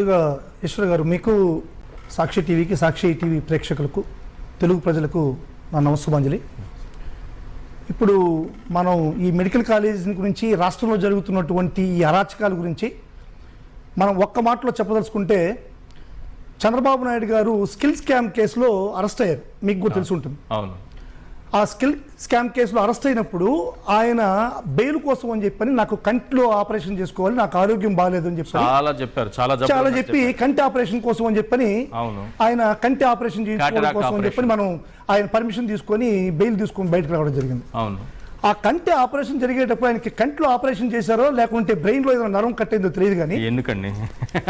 ముందుగా ఈశ్వర్ గారు మీకు సాక్షి టీవీకి సాక్షి టీవీ ప్రేక్షకులకు తెలుగు ప్రజలకు నా నమస్సుమాంజలి. ఇప్పుడు మనం ఈ మెడికల్ కాలేజ్ గురించి రాష్ట్రంలో జరుగుతున్నటువంటి ఈ అరాచకాల గురించి మనం ఒక్క మాటలో చెప్పదలుచుకుంటే చంద్రబాబు నాయుడు గారు స్కిల్ స్కామ్ కేసులో అరెస్ట్ అయ్యారు. మీకు కూడా తెలిసి ఉంటుంది. అవును. ఆ స్కిల్ స్కామ్ కేసులో అరెస్ట్ అయినప్పుడు ఆయన బెయిల్ కోసం అని చెప్పని నాకు కంటిలో ఆపరేషన్ చేసుకోవాలి నాకు ఆరోగ్యం బాగాలేదు అని చెప్పి చాలా చెప్పారు చాలా చాలా చెప్పి కంటి ఆపరేషన్ కోసం అని చెప్పని. ఆయన కంటి ఆపరేషన్ చేయించుకోవడం Cataract కోసం అని చెప్పని మనం ఆయన పర్మిషన్ తీసుకొని బెయిల్ తీసుకొని బయటకు రావడం జరిగింది. అవును. ఆ కంటి ఆపరేషన్ జరిగేటప్పుడు ఆయనకి కంటిలో ఆపరేషన్ చేశారో లేకుంటే బ్రెయిన్లో ఏదైనా నరం కట్టేందో తెలియదు కానీ ఎందుకండి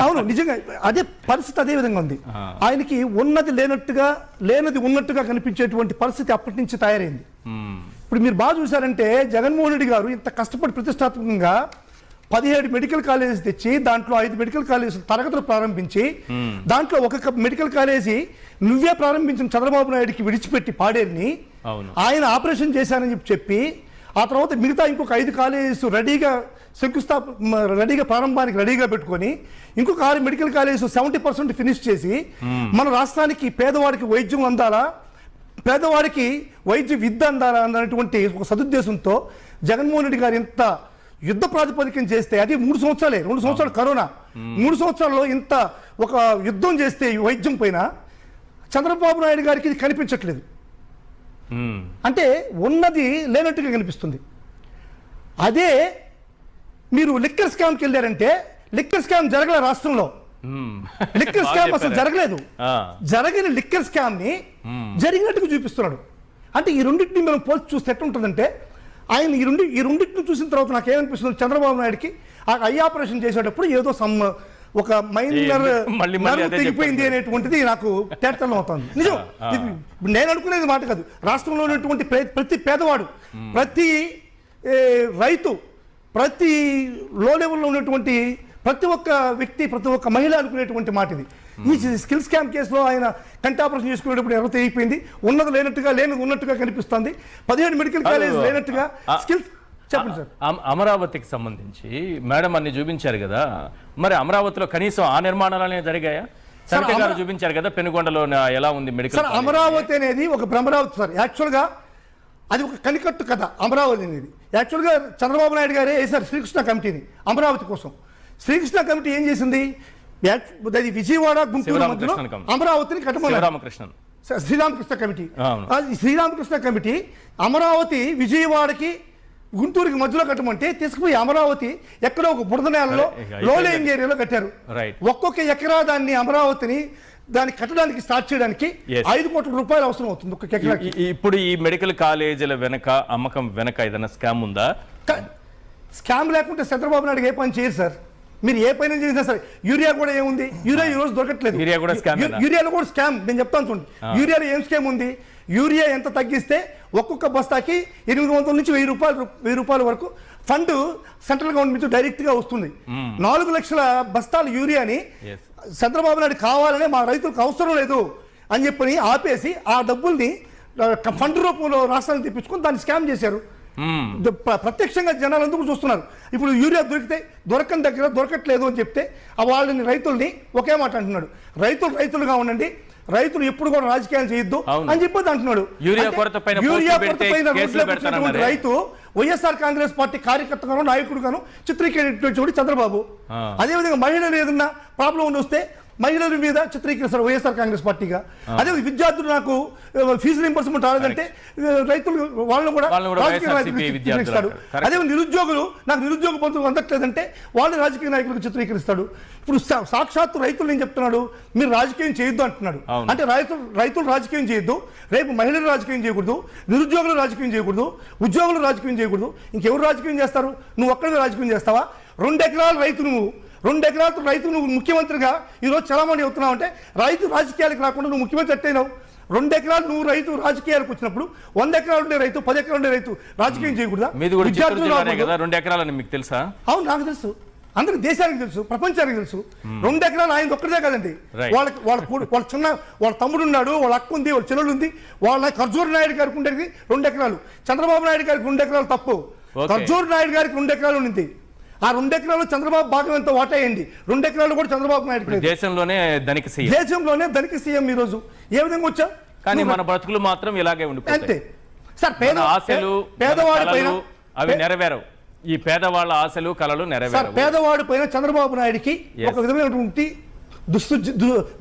అవును నిజంగా అదే పరిస్థితి అదే విధంగా ఉంది. ఆయనకి ఉన్నది లేనట్టుగా లేనది ఉన్నట్టుగా కనిపించేటువంటి పరిస్థితి అప్పటి నుంచి తయారైంది. ఇప్పుడు మీరు బాగా చూసారంటే జగన్మోహన్ రెడ్డి గారు ఇంత కష్టపడి ప్రతిష్టాత్మకంగా పదిహేడు మెడికల్ కాలేజీ తెచ్చి దాంట్లో ఐదు మెడికల్ కాలేజ్ తరగతులు ప్రారంభించి దాంట్లో ఒక మెడికల్ కాలేజీ నువ్వే ప్రారంభించిన చంద్రబాబు నాయుడికి విడిచిపెట్టి పాడేరిని. ఆయన ఆపరేషన్ చేశానని చెప్పి చెప్పి ఆ తర్వాత మిగతా ఇంకొక ఐదు కాలేజెస్ రెడీగా శంకుస్థాప రెడీగా ప్రారంభానికి రెడీగా పెట్టుకొని ఇంకొక ఆరు medical colleges seventy percent finish చేసి మన రాష్ట్రానికి పేదవాడికి వైద్యం అందాలా పేదవాడికి వైద్య విద్య అందాలా అన్నటువంటి ఒక సదుద్దేశంతో జగన్మోహన్ రెడ్డి గారు ఇంత యుద్ధ ప్రాతిపదికన చేస్తే అది మూడు సంవత్సరాలే రెండు సంవత్సరాలు కరోనా మూడు సంవత్సరాల్లో ఇంత ఒక యుద్ధం చేస్తే ఈ వైద్యం పైన చంద్రబాబు నాయుడు గారికి ఇది కనిపించట్లేదు. అంటే ఉన్నది లేనట్టుగా కనిపిస్తుంది అదే మీరు లిక్కర్ స్కామ్కి వెళ్ళారంటే లిక్కర్ స్కామ్ జరగలే రాష్ట్రంలో. లిక్కర్ స్కామ్ అసలు. జరగలేదు. జరగని లిక్కర్ స్కామ్ని జరిగినట్టుగా చూపిస్తున్నాడు అంటే ఈ రెండింటిని మనం పోల్చి చూస్తే ఎట్లా ఉంటుందంటే ఆయన ఈ రెండు ఈ రెండింటిని చూసిన తర్వాత నాకు ఏమనిపిస్తుంది చంద్రబాబు నాయుడికి ఆ ఐ ఆపరేషన్ చేసేటప్పుడు ఏదో సమ్ ఒక మైనర్ తెగిపోయింది. అనేటువంటిది నాకు తేటతలం అవుతుంది. నిజం. నేను అనుకునేది మాట కాదు. రాష్ట్రంలో ఉన్నటువంటి ప్రే- ప్రతి పేదవాడు ప్రతి రైతు ప్రతి లో లెవెల్లో ఉన్నటువంటి ప్రతి ఒక్క వ్యక్తి ప్రతి ఒక్క మహిళ అనుకునేటువంటి మాట ఇది ఈ స్కిల్ స్కామ్ కేసులో ఆయన కంటి ఆపరేషన్ చేసుకునేటప్పుడు ఎవరు అయిపోయింది? ఉన్నది లేనట్టుగా లేనిది ఉన్నట్టుగా కనిపిస్తుంది. పదిహేడు మెడికల్ కాలేజ్. లేనట్టుగా ఆ. స్కిల్ చెప్పండి సార్. అమ- అమరావతికి సంబంధించి మేడం అన్ని చూపించారు కదా. మరి అమరావతిలో కనీసం ఆ నిర్మాణాలనే జరిగాయా? సరిత గారు చూపించారు కదా పెనుగొండలో ఎలా ఉంది మెడికల్? అమరావతి అనేది ఒక భ్రమరావతి సార్. యాక్చువల్గా అది ఒక కనికట్టు కథ అమరావతి అనేది. యాక్చువల్గా చంద్రబాబు నాయుడు గారే వేశారు శ్రీకృష్ణ కమిటీని అమరావతి కోసం. శ్రీకృష్ణ కమిటీ ఏం చేసింది? అది విజయవాడ గుంటూరు మధ్యలో. అమరావతిని స- శ్రీరామకృష్ణ కమిటీ శ్రీరామకృష్ణ కమిటీ అమరావతి విజయవాడకి గుంటూరుకి మధ్యలో కట్టమంటే తీసుకుపోయి అమరావతి ఎక్కడో ఒక బురద నేలలో Right. ఇక లో అయిపోయింది. లేయింగ్ ఏరియాలో కట్టారు. ఒక్కొక్క ఎకరా దాన్ని అమరావతిని దాన్ని కట్టడానికి స్టార్ట్ చేయడానికి. ఐదు కోట్ల రూపాయలు అవసరం అవుతుంది ఒక్కొక్క ఎకరాకి ఇప్పుడు ఈ మెడికల్ కాలేజీల వెనక అమ్మకం వెనక ఏదైనా స్కామ్ ఉందా స్కామ్ లేకుంటే చంద్రబాబు నాయుడు ఏ పని చేయరు సార్ మీరు ఏ పని చేసినా సరే యూరియా కూడా ఏముంది? యూరియా ఈ రోజు దొరకట్లేదు. యూరియా కూడా ఏనా? యూరియాలో కూడా స్కామ్. నేను చెప్తాను చూడండి యూరియాలో ఏం స్కామ్ ఉంది? యూరియా ఎంత తగ్గిస్తే ఒక్కొక్క బస్తాకి ఎనిమిది వందల నుంచి వెయ్యి రూపాయలు వెయ్యి రూపాయల వరకు ఫండ్ సెంట్రల్ గవర్నమెంట్ నుంచి డైరెక్ట్గా వస్తుంది నాలుగు లక్షల బస్తాల యూరియాని. చంద్రబాబు నాయుడు కావాలనే మా రైతులకు అవసరం లేదు అని చెప్పని ఆపేసి ఆ డబ్బుల్ని ఫండ్ రూపంలో రాష్ట్రానికి తెప్పించుకొని దాన్ని స్కామ్ చేశారు. ప్రత్యక్షంగా జనాలు ఎందుకు చూస్తున్నారు. ఇప్పుడు యూరియా దొరికితే దొరకని దగ్గర దొరకట్లేదు అని చెప్తే ఆ వాళ్ళని రైతుల్ని ఒకే మాట అంటున్నాడు. రైతులు రైతులుగా ఉండండి. రైతులు ఎప్పుడు కూడా రాజకీయాలు చేయొద్దు. అని చెప్పేది అంటున్నాడు. యూరియా కొరత పైన రైతు వైఎస్ఆర్ కాంగ్రెస్ పార్టీ కార్యకర్తగాను నాయకుడుగాను చిత్రీకరించేవాడు చంద్రబాబు. అదేవిధంగా మహిళలు ఏదన్నా ప్రాబ్లం ఉండి వస్తే మహిళల మీద చిత్రీకరిస్తారు వైఎస్ఆర్ కాంగ్రెస్ పార్టీగా. అదే విద్యార్థులు నాకు ఫీజు రింబర్స్మెంట్ రాలేదంటే రైతులు వాళ్ళని కూడా రాజకీయ చిత్రీకరిస్తాడు. అదే నిరుద్యోగులు నాకు నిరుద్యోగ బంధువులు అందట్లేదంటే వాళ్ళు రాజకీయ నాయకులకు చిత్రీకరిస్తాడు. ఇప్పుడు సాక్షాత్తు రైతులు ఏం చెప్తున్నాడు? మీరు రాజకీయం చేయొద్దు అంటున్నాడు. అంటే రైతులు రైతులు రాజకీయం చేయొద్దు రేపు మహిళలు రాజకీయం చేయకూడదు నిరుద్యోగులు రాజకీయం చేయకూడదు ఉద్యోగులు రాజకీయం చేయకూడదు ఇంకెవరు రాజకీయం చేస్తారు? నువ్వు ఒక్కడిగా రాజకీయం చేస్తావా? రెండు ఎకరాల రైతు నువ్వు రెండు ఎకరాల రైతు నువ్వు ముఖ్యమంత్రిగా ఈరోజు చలామణి అవుతున్నావు అంటే రైతు రాజకీయాలకు రాకుండా నువ్వు ముఖ్యమంత్రి ఎట్టయినావు రెండు ఎకరాలు నువ్వు రైతు రాజకీయాలకు వచ్చినప్పుడు వంద ఎకరాలు ఉండే రైతు పది ఎకరాలు ఉండే రైతు రాజకీయం చేయకూడదా? విద్యార్థులు రెండు ఎకరాలని మీకు తెలుసా? అవును నాకు తెలుసు. అందరికి దేశానికి తెలుసు ప్రపంచానికి తెలుసు. రెండు ఎకరాలు ఆయన ఒక్కడే కదండి. వాళ్ళకి వాళ్ళ వాళ్ళ చిన్న వాళ్ళ తమ్ముడు ఉన్నాడు వాళ్ళ అక్క ఉంది వాళ్ళ చెల్లెలు ఉంది. వాళ్ళ ఖర్జూర్ నాయుడు గారికి ఉండేది రెండు ఎకరాలు. చంద్రబాబు నాయుడు గారికి రెండు ఎకరాలు తప్పు. ఖర్జూర్ నాయుడు గారికి రెండు ఎకరాలు ఉంది ఆ రెండు ఎకరాలు చంద్రబాబు భాగం ఎంత వాటాయండి. రెండు ఎకరాలు కూడా చంద్రబాబు నాయుడు దేశంలోనే ధనిక సీఎం. దేశంలోనే ధనిక సీఎం ఈ రోజు ఏ విధంగా వచ్చా? కానీ మన బ్రతుకులు మాత్రం ఇలాగే అంతే. ఉండిపోతాయి సార్ పేద ఆశలు పేదవాడి పైన అవి నెరవేరవు. ఈ పేదవాళ్ళ ఆశలు కలలు సార్ నెరవేరవు. పేదవాడి పైన చంద్రబాబు నాయుడికి. ఒక విధమైనటువంటి దుస్తు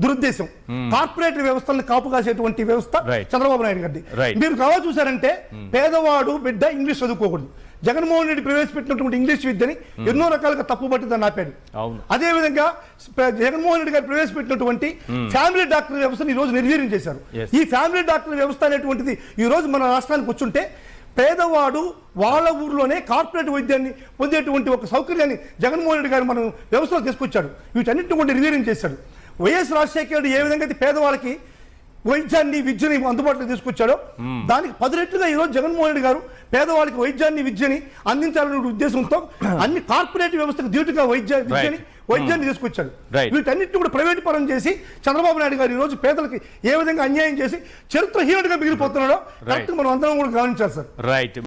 దురుద్దేశం. కార్పొరేట్ వ్యవస్థలను కాపు కాసేటువంటి వ్యవస్థ. చంద్రబాబు నాయుడు గారిది. Right. మీరు కావాలి చూసారంటే పేదవాడు బిడ్డ ఇంగ్లీష్ చదువుకోకూడదు. జగన్మోహన్ రెడ్డి ప్రవేశపెట్టినటువంటి ఇంగ్లీష్ విద్యని ఎన్నో రకాలుగా తప్పుబట్టి దాన్ని ఆపాడు అవును. అదే విధంగా స్ప- జగన్మోహన్ రెడ్డి గారు ప్రవేశపెట్టినటువంటి ఫ్యామిలీ డాక్టర్ వ్యవస్థను ఈ రోజు నిర్వీర్యం చేశారు. ఈ ఫ్యామిలీ డాక్టర్ వ్యవస్థ అనేటువంటిది ఈ రోజు మన రాష్ట్రానికి వచ్చుంటే పేదవాడు వాళ్ళ ఊర్లోనే కార్పొరేట్ వైద్యాన్ని పొందేటువంటి ఒక సౌకర్యాన్ని జగన్మోహన్ రెడ్డి గారు మనం వ్యవస్థలో తీసుకొచ్చాడు. వీటన్నిటిని కూడా నిర్వీర్యం చేశాడు. వైఎస్ రాజశేఖర రెడ్డి ఏ విధంగా అయితే పేదవాళ్ళకి వైద్యాన్ని విద్యని అందుబాటులో తీసుకొచ్చాడో దానికి పది రెట్లుగా ఈరోజు జగన్మోహన్ రెడ్డి గారు పేదవాళ్ళకి వైద్యాన్ని విద్యని అందించాలనే ఉద్దేశంతో అన్ని కార్పొరేట్ వ్యవస్థకు ధీటుగా వైద్య విద్యని వైద్యాన్ని తీసుకొచ్చాడు. వీటన్నిటిని కూడా ప్రైవేట్ పరం చేసి చంద్రబాబు నాయుడు గారు ఈ రోజు పేదలకి ఏ విధంగా అన్యాయం చేసి చరిత్రహీనుడిగా మిగిలిపోతున్నాడో కరెక్ట్ మనం అందరం కూడా గమనించాలి సార్. రైట్